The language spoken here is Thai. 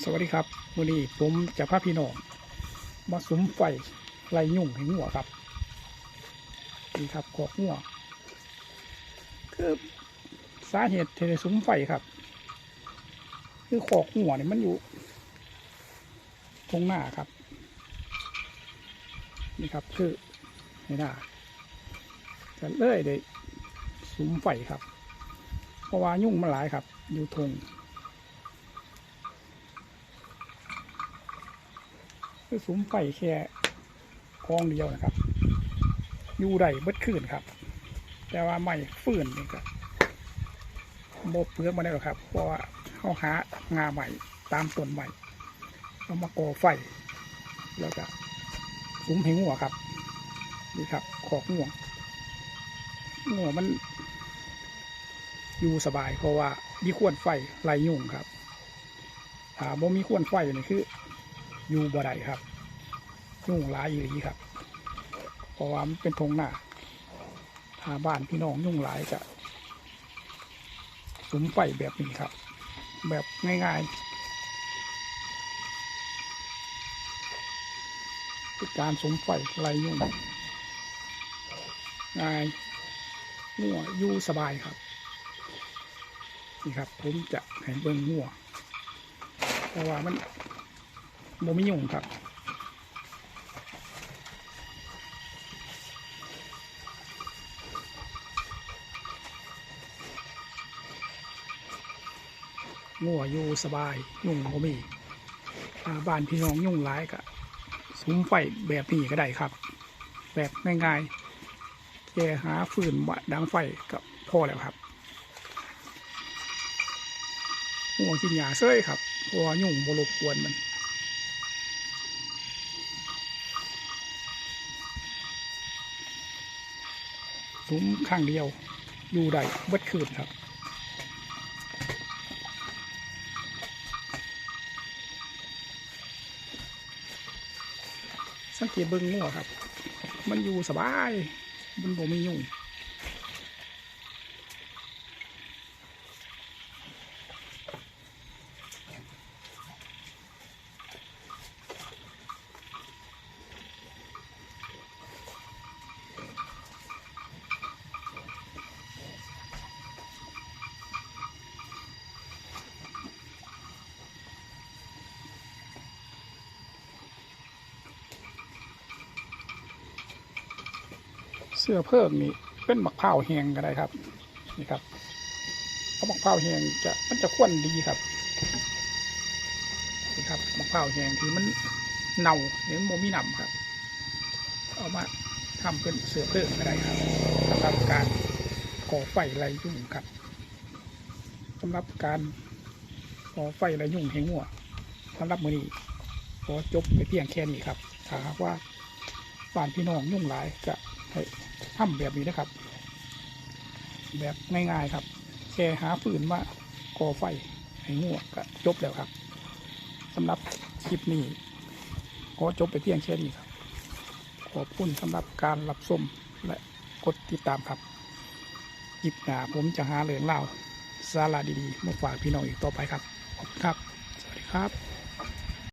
สวัสดีครับวันนี้ผมจะพาพี่น้องมาสุมไฟไล่ยุ่งให้หัวครับนี่ครับขอกหัวคือสาเหตุที่ได้สุมไฟครับ คือขอกหัวเนี่ยมันอยู่ตรงหน้าครับ นี่ครับคือไม่น่าจะเลยได้สุมไฟครับ เพราะว่ายุ่งมันหลายครับ อยู่ทง คือสุมไฟแค่กองเดียวนะครับ อยู่ได้เบิดคืนครับ แต่ว่าไม่ฟื้นนี่ก็บเปลือกมาได้หรอกครับ เพราะว่าเขาหางาใหม่ตามต้นใหม่เอามาก่อไฟ แล้วก็สุมให้งัวครับ นี่ครับ ขอกงัวงัวมัน อยู่สบายเพราะว่ามีขวนไฟไล่ยุงครับถ้าบ่มีขวนไฟนี่คือ อยู่บ่ได้ครับ ยุ่งหลายอีหลีครับ เพราะว่ามันเป็นทงหน้าถ้าบ้านพี่น้องยุ่งหลายจะสุมไฟแบบนี้ครับ แบบง่ายๆคือการสุมไฟไล่ยุ่งง่ายงัวอยู่สบายครับนี่ครับผมจะให้เบิ้งงัวเพราะว่ามัน โมไม่ยุ่งครับงัวอยู่สบายยุ่งโมมีบ้านพี่น้องยุ่งหลายก็สุมไฟแบบนี้ก็ได้ครับ แบบง่ายๆแค่หาฟืนดังไฟก็พอแล้วครับงัวกินหญ้าเซ้ยครับเพราะว่ายุ่งบรบกวนมัน ซุ้มข้างเดียว อยู่ได้เบิดคืนครับสังเกตเบิ้งงัวครับ มันอยู่สบาย มันบ่มียุ่ง เสื้อเพิ่มนี่เป็นมะพร้าวแหงก็ได้ครับ นี่ครับเพราะมะพร้าวแหงจะมันจะข้นดีครับนี่ครับมะพร้าวแห้งที่มันเน่าหรือโมมีหนำครับ เอามาทำเป็นเสื้อเพิ่มก็ได้ครับสำหรับการก่อไฟไรยุ่งครับสำหรับการก่อไฟไรยุ่งให้งัวสำหรับมือนี้ขอจบไปเพียงแค่นี้ครับถ้าหากว่าบ้านพี่น้องยุ่งหลายจะ ทำแบบนี้นะครับ แบบง่ายๆครับ แค่หาฟืนมาก่อไฟให้งัวก็จบแล้วครับสำหรับคลิปนี้ขอจบไปเพียงแค่นี้ครับ ขอบคุณสำหรับการรับชมและกดติดตามครับคลิปหน้าผมจะหาเรื่องเล่าสาระดีๆมาฝากพี่น้องอีกต่อไปครับขอบคุณครับ สวัสดีครับ